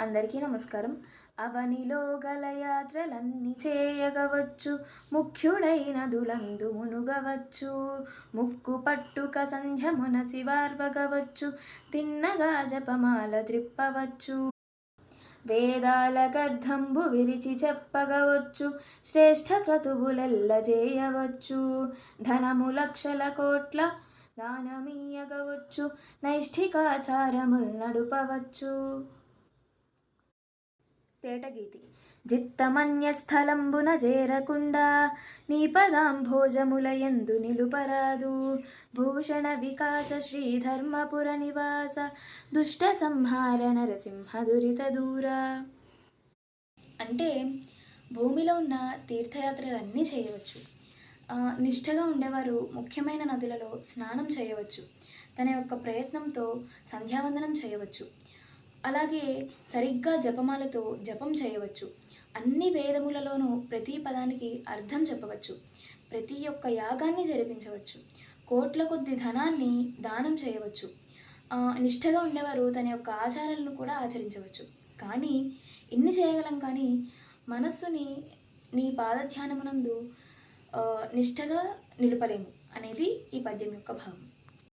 అందరికీ నమస్కారం. అవనిలో గల యాత్రలన్నీ చేయగవచ్చు. ముఖ్యుడైన దులందు మునుగవచ్చు. ముక్కు పట్టుక సంధ్యమున శివార్వగవచ్చు. తిన్నగా జపమాల త్రిప్పవచ్చు. వేదాల గర్ధంబు విరిచి చెప్పగవచ్చు. శ్రేష్ఠ క్రతువులెల్ల చేయవచ్చు. ధనము లక్షల కోట్ల దానమీయగవచ్చు నైష్ఠికాచారముల్ నడుపవచ్చు. తేటగీతి. జిత్తమన్యస్థలంబున చేరకుండా నీ పదాంభోజములయందు నిలుపరాదు. భూషణ వికాస శ్రీధర్మపుర నివాస దుష్ట సంహార నరసింహ దురిత దూరా అంటే భూమిలో ఉన్న తీర్థయాత్రలన్నీ చేయవచ్చు. నిష్ఠగా ఉండేవారు ముఖ్యమైన నదులలో స్నానం చేయవచ్చు. తన యొక్క ప్రయత్నంతో సంధ్యావందనం చేయవచ్చు. అలాగే సరిగ్గా జపమాలతో జపం చేయవచ్చు. అన్ని వేదములలోనూ ప్రతి పదానికి అర్థం చెప్పవచ్చు. ప్రతి ఒక్క యాగాన్ని జరిపించవచ్చు. కోట్ల కొద్ది ధనాన్ని దానం చేయవచ్చు. నిష్ఠగా ఉండేవారు తన యొక్క ఆచారాలను కూడా ఆచరించవచ్చు. కానీ ఇన్ని చేయగలం కానీ మనస్సుని నీ పాదధ్యానమునందు నిష్ఠగా నిలపలేము అనేది ఈ పద్యం యొక్క భావం.